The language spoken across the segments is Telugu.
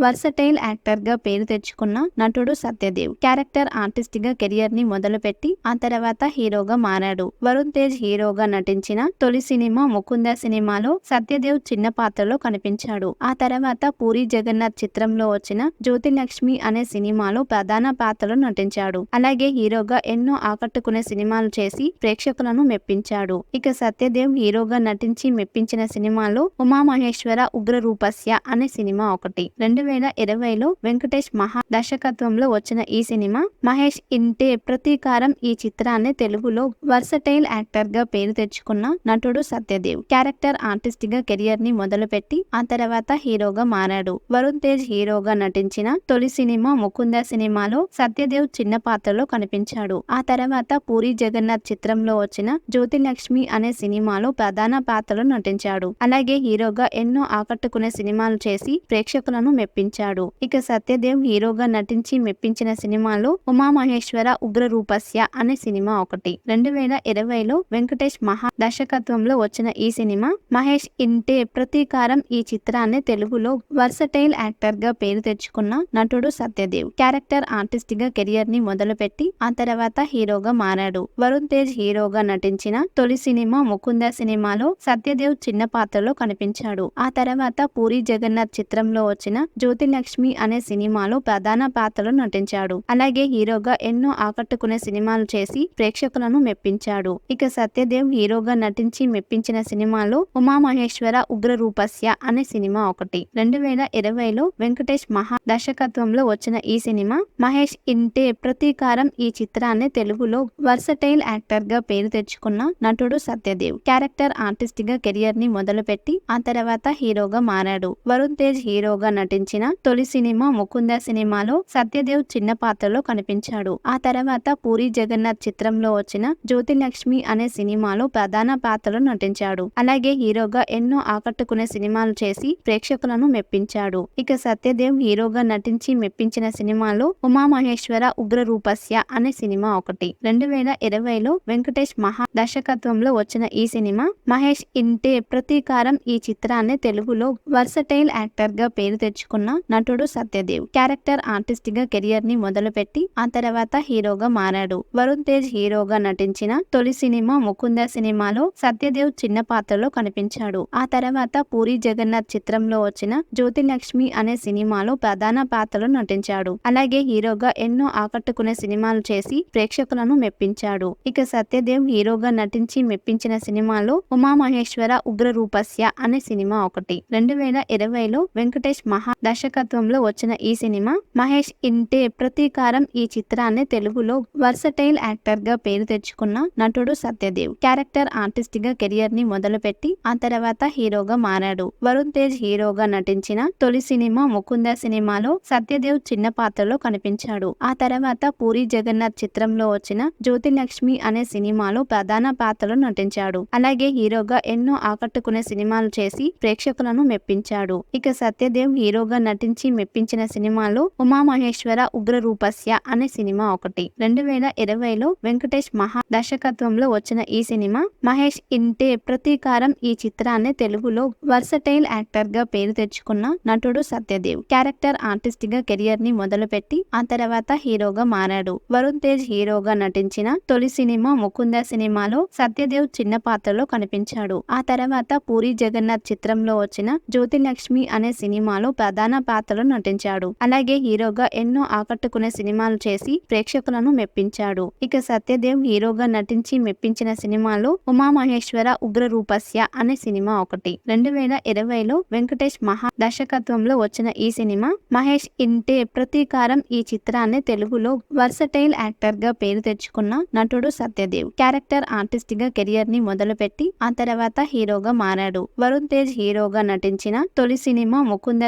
వర్సటైల్ యాక్టర్గా పేరు తెచ్చుకున్న నటుడు సత్యదేవ్. క్యారెక్టర్ ఆర్టిస్ట్గా కెరియర్ని మొదలుపెట్టి ఆ తర్వాత హీరోగా మారాడు. వరుణ్ తేజ్ హీరోగా నటించిన తొలి సినిమా ముకుంద సినిమాలో సత్యదేవ్ చిన్న పాత్రలో కనిపించాడు. ఆ తర్వాత పూరి జగన్నాథ్ చిత్రంలో వచ్చిన జ్యోతిలక్ష్మి అనే సినిమాలో ప్రధాన పాత్రలో నటించాడు. అలాగే హీరోగా ఎన్నో ఆకట్టుకునే సినిమాలు చేసి ప్రేక్షకులను మెప్పించాడు. ఇక సత్యదేవ్ హీరోగా నటించి మెప్పించిన సినిమాలో ఉమామహేశ్వర ఉగ్ర రూపస్య అనే సినిమా ఒకటి. రెండు వేల ఇరవైలో వెంకటేష్ మహా దర్శకత్వంలో వచ్చిన ఈ సినిమా మహేష్ ఇంటే ప్రతీకారం ఈ చిత్రాన్ని తెలుగులో వర్సటైల్ యాక్టర్గా పేరు తెచ్చుకున్న నటుడు సత్యదేవ్. క్యారెక్టర్ ఆర్టిస్ట్గా కెరియర్ని మొదలుపెట్టి ఆ తర్వాత హీరోగా మారాడు. వరుణ్ తేజ్ హీరోగా నటించిన తొలి సినిమా ముకుంద సినిమాలో సత్యదేవ్ చిన్న పాత్రలో కనిపించాడు. ఆ తర్వాత పూరి జగన్నాథ్ చిత్రంలో వచ్చిన జ్యోతిలక్ష్మి అనే సినిమాలో ప్రధాన పాత్రలో నటించాడు. అలాగే హీరోగా ఎన్నో ఆకట్టుకునే సినిమాలు చేసి ప్రేక్షకులను మెప్పించాడు. ఇక సత్యదేవ్ హీరోగా నటించి మెప్పించిన సినిమాలో ఉమామహేశ్వర ఉగ్ర రూపస్య అనే సినిమా ఒకటి. రెండు వేల ఇరవైలో వెంకటేష్ మహా దర్శకత్వంలో వచ్చిన ఈ సినిమా మహేష్ ఇంటే ప్రతీకారం ఈ చిత్రాన్ని తెలుగులో వర్సటైల్ యాక్టర్గా పేరు తెచ్చుకున్న నటుడు సత్యదేవ్. క్యారెక్టర్ ఆర్టిస్ట్గా కెరియర్ని మొదలుపెట్టి ఆ తర్వాత హీరోగా మారాడు. వరుణ్ తేజ్ హీరోగా నటించిన తొలి సినిమా ముకుంద సినిమాలో సత్యదేవ్ చిన్న పాత్రలో కనిపించాడు. ఆ తర్వాత పూరి జగన్నాథ్ చిత్రంలో వచ్చిన జ్యోతిలక్ష్మి అనే సినిమాలో ప్రధాన పాత్రలో నటించాడు. అలాగే హీరోగా ఎన్నో ఆకట్టుకునే సినిమాలు చేసి ప్రేక్షకులను మెప్పించాడు. ఇక సత్యదేవ్ హీరోగా నటించి మెప్పించిన సినిమాలో ఉమామహేశ్వర ఉగ్ర రూపస్య అనే సినిమా ఒకటి. రెండు వేల ఇరవైలో వెంకటేష్ మహా దర్శకత్వంలో వచ్చిన ఈ సినిమా మహేష్ ఇంటే ప్రతీకారం ఈ చిత్రాన్ని తెలుగులో వర్సటైల్ యాక్టర్గా పేరు తెచ్చుకున్న నటుడు సత్యదేవ్. క్యారెక్టర్ ఆర్టిస్ట్గా కెరియర్ని మొదలుపెట్టి ఆ తర్వాత హీరోగా మారాడు. వరుణ్ తేజ్ హీరోగా నటించిన తొలి సినిమా ముకుంద సినిమాలో సత్యదేవ్ చిన్న పాత్రలో కనిపించాడు. ఆ తర్వాత పూరి జగన్నాథ్ చిత్రంలో వచ్చిన జ్యోతిలక్ష్మి అనే సినిమాలో ప్రధాన పాత్రలో నటించాడు. అలాగే హీరోగా ఎన్నో ఆకట్టుకునే సినిమాలు చేసి ప్రేక్షకులను మెప్పించాడు. ఇక సత్యదేవ్ హీరోగా నటించి మెప్పించిన సినిమాలో ఉమామహేశ్వర ఉగ్ర రూపస్య అనే సినిమా ఒకటి. రెండు వేల ఇరవైలో వెంకటేష్ మహా దర్శకత్వంలో వచ్చిన ఈ సినిమా మహేష్ ఇంటే ప్రతీకారం ఈ చిత్రాన్ని తెలుగులో వర్సటైల్ యాక్టర్గా పేరు తెచ్చుకున్న నటుడు సత్యదేవ్. క్యారెక్టర్ ఆర్టిస్ట్గా కెరియర్ని మొదలుపెట్టి ఆ తర్వాత హీరోగా మారాడు. వరుణ్ తేజ్ హీరోగా నటించిన తొలి సినిమా ముకుంద సినిమాలో సత్యదేవ్ చిన్న పాత్రలో కనిపించాడు. ఆ తర్వాత పూరి జగన్నాథ్ చిత్రంలో వచ్చిన జ్యోతిలక్ష్మి అనే సినిమాలో ప్రధాన పాత్రలో నటించాడు. అలాగే హీరోగా ఎన్నో ఆకట్టుకునే సినిమాలు చేసి ప్రేక్షకులను మెప్పించాడు. ఇక సత్యదేవ్ హీరోగా నటించి మెప్పించిన సినిమాలో ఉమామహేశ్వర ఉగ్ర రూపస్య అనే సినిమా ఒకటి. రెండు వేల ఇరవైలో వెంకటేష్ మహా దర్శకత్వంలో వచ్చిన ఈ సినిమా మహేష్ ఇంటే ప్రతీకారం ఈ చిత్రాన్ని తెలుగులో వర్సటైల్ యాక్టర్గా పేరు తెచ్చుకున్న నటుడు సత్యదేవ్. క్యారెక్టర్ ఆర్టిస్ట్గా కెరియర్ని మొదలుపెట్టి ఆ తర్వాత హీరోగా మారాడు. వరుణ్ తేజ్ హీరోగా నటించిన తొలి సినిమా ముకుంద సినిమాలో సత్యదేవ్ చిన్న పాత్రలో కనిపించాడు. ఆ తర్వాత పూరి జగన్నాథ్ చిత్రంలో వచ్చిన జ్యోతిలక్ష్మి అనే సినిమాలో ప్రధాన పాత్రలో నటించాడు. అలాగే హీరోగా ఎన్నో ఆకట్టుకునే సినిమాలు చేసి ప్రేక్షకులను మెప్పించాడు. ఇక సత్యదేవ్ హీరోగా నటించి మెప్పించిన సినిమాలో ఉమామహేశ్వర ఉగ్ర రూపస్య అనే సినిమా ఒకటి. రెండు వేల ఇరవైలో వెంకటేష్ మహా దర్శకత్వంలో వచ్చిన ఈ సినిమా మహేష్ ఇంటే ప్రతీకారం ఈ చిత్రాన్ని తెలుగులో వర్సటైల్ యాక్టర్గా పేరు తెచ్చుకున్న నటుడు సత్యదేవ్. క్యారెక్టర్ ఆర్టిస్ట్గా కెరియర్ని మొదలుపెట్టి ఆ తర్వాత హీరోగా మారాడు. వరుణ్ తేజ్ హీరోగా నటించిన తొలి సినిమా ముకుంద సినిమాలో సత్యదేవ్ చిన్న పాత్రలో కనిపించాడు. ఆ తర్వాత పూరి జగన్నాథ్ చిత్రంలో వచ్చిన జ్యోతిలక్ష్మి అనే సినిమాలో ప్రధాన పాత్రలో నటించాడు. అలాగే హీరోగా ఎన్నో ఆకట్టుకునే సినిమాలు చేసి ప్రేక్షకులను మెప్పించాడు. ఇక సత్యదేవ్ హీరోగా నటించి మెప్పించిన సినిమాలో ఉమామహేశ్వర ఉగ్ర రూపస్య అనే సినిమా ఒకటి. రెండు వేల ఇరవైలో వెంకటేష్ మహా దర్శకత్వంలో వచ్చిన ఈ సినిమా మహేష్ ఇంటే ప్రతీకారం ఈ చిత్రాన్ని తెలుగులో వర్సటైల్ యాక్టర్గా పేరు తెచ్చుకున్న నటుడు సత్యదేవ్. క్యారెక్టర్ ఆర్టిస్ట్గా కెరియర్ని మొదలుపెట్టి ఆ తర్వాత హీరోగా మారాడు. వరుణ్ తేజ్ హీరోగా నటించిన తొలి సినిమా ముకుంద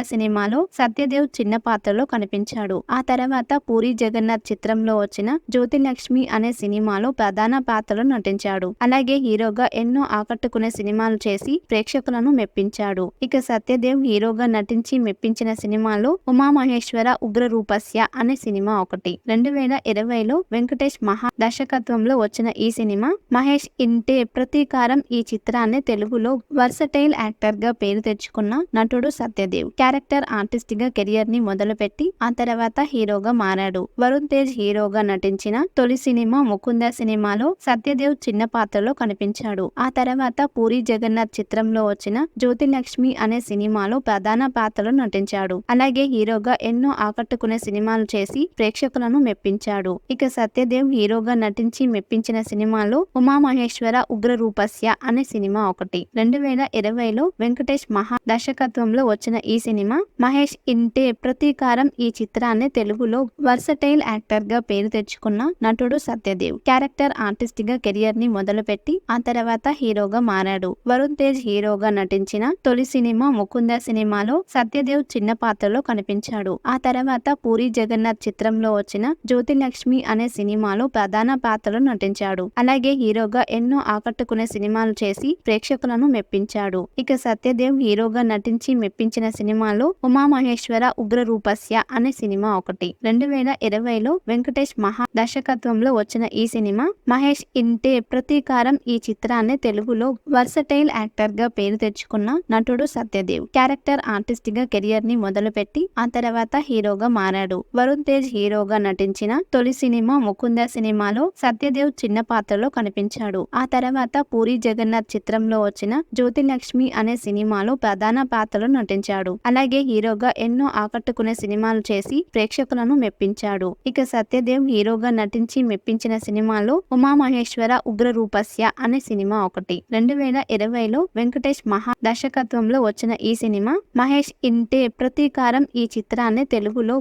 సినిమాలో సత్యదేవ్ చిన్న పాత్రలో కనిపించాడు. ఆ తర్వాత పూరి జగన్నాథ్ చిత్రంలో వచ్చిన జ్యోతిలక్ష్మి అనే సినిమాలో ప్రధాన పాత్రలో నటించాడు. అలాగే హీరోగా ఎన్నో ఆకట్టుకునే సినిమాలు చేసి ప్రేక్షకులను మెప్పించాడు. ఇక సత్యదేవ్ హీరోగా నటించి మెప్పించిన సినిమాలో ఉమామహేశ్వర ఉగ్ర రూపస్య అనే సినిమా ఒకటి. రెండు వేల ఇరవైలో వెంకటేష్ మహా దర్శకత్వంలో వచ్చిన ఈ సినిమా మహేష్ ఇంటే ప్రతీకారం ఈ చిత్రాన్ని తెలుగులో వర్సటైల్ యాక్టర్గా పేరు తెచ్చుకున్న నటుడు సత్యదేవ్. క్యారెక్టర్ ఆర్టిస్ట్గా కెరియర్ని మొదలుపెట్టి ఆ తర్వాత హీరోగా మారాడు. వరుణ్ తేజ్ హీరోగా నటించిన తొలి సినిమా ముకుంద సినిమాలో సత్యదేవ్ చిన్న పాత్రలో కనిపించాడు. ఆ తర్వాత పూరి జగన్నాథ్ చిత్రంలో వచ్చిన జ్యోతి లక్ష్మి అనే సినిమాలో ప్రధాన పాత్రలో నటించాడు. అలాగే హీరోగా ఎన్నో ఆకట్టుకునే సినిమాలు చేసి ప్రేక్షకులను మెప్పించాడు. ఇక సత్యదేవ్ హీరోగా నటించి మెప్పించిన సినిమాలో ఉమామహేశ్వర ఉగ్ర రూపస్య అనే సినిమా ఒకటి. రెండు వేల ఇరవైలో వెంకటేష్ మహా దర్శకత్వంలో వచ్చిన ఈ సినిమా మహేష్ ఇంటే ప్రతీకారం ఈ చిత్రాన్ని తెలుగులో వర్సటైల్ యాక్టర్గా పేరు తెచ్చుకున్న నటుడు సత్యదేవ్. క్యారెక్టర్ ఆర్టిస్ట్గా కెరియర్ని మొదలుపెట్టి ఆ తర్వాత హీరోగా మారాడు. వరుణ్ తేజ్ హీరోగా నటించిన తొలి సినిమా ముకుంద సినిమాలో సత్యదేవ్ చిన్న పాత్రలో కనిపించాడు. ఆ తర్వాత పూరి జగన్నాథ్ చిత్రంలో వచ్చిన జ్యోతి లక్ష్మి అనే సినిమాలో ప్రధాన పాత్రలో నటించాడు. అలాగే హీరోగా ఎన్నో ఆకట్టుకునే సినిమాలు చేసి ప్రేక్షకులను మెప్పించాడు. ఇక సత్యదేవ్ హీరోగా నటించి మెప్పించిన సినిమాలో ఉమా ఉమామహేశ్వర ఉగ్ర రూపస్య అనే సినిమా ఒకటి. రెండు వేల ఇరవైలో వెంకటేష్ మహా దర్శకత్వంలో వచ్చిన ఈ సినిమా మహేష్ ఇంటే ప్రతీకారం ఈ చిత్రాన్ని తెలుగులో వర్సటైల్ యాక్టర్గా పేరు తెచ్చుకున్న నటుడు సత్యదేవ్. క్యారెక్టర్ ఆర్టిస్ట్గా కెరియర్ని మొదలుపెట్టి ఆ తర్వాత హీరోగా మారాడు. వరుణ్ తేజ్ హీరోగా నటించిన తొలి సినిమా ముకుంద సినిమాలో సత్యదేవ్ చిన్న పాత్రలో కనిపించాడు. ఆ తర్వాత పూరి జగన్నాథ్ చిత్రంలో వచ్చిన జ్యోతిలక్ష్మి అనే సినిమాలో ప్రధాన పాత్రలో నటించాడు. అలాగే హీరో హీరోగా ఎన్నో ఆకట్టుకునే సినిమాలు చేసి ప్రేక్షకులను మెప్పించాడు. ఇక సత్యదేవ్ హీరోగా నటించి మెప్పించిన సినిమాలో ఉమామహేశ్వర ఉగ్ర రూపస్య అనే సినిమా ఒకటి. రెండు వేల ఇరవైలో వెంకటేష్ మహా దర్శకత్వంలో వచ్చిన ఈ సినిమా మహేష్ ఇంటే ప్రతీకారం ఈ చిత్రాన్ని తెలుగులో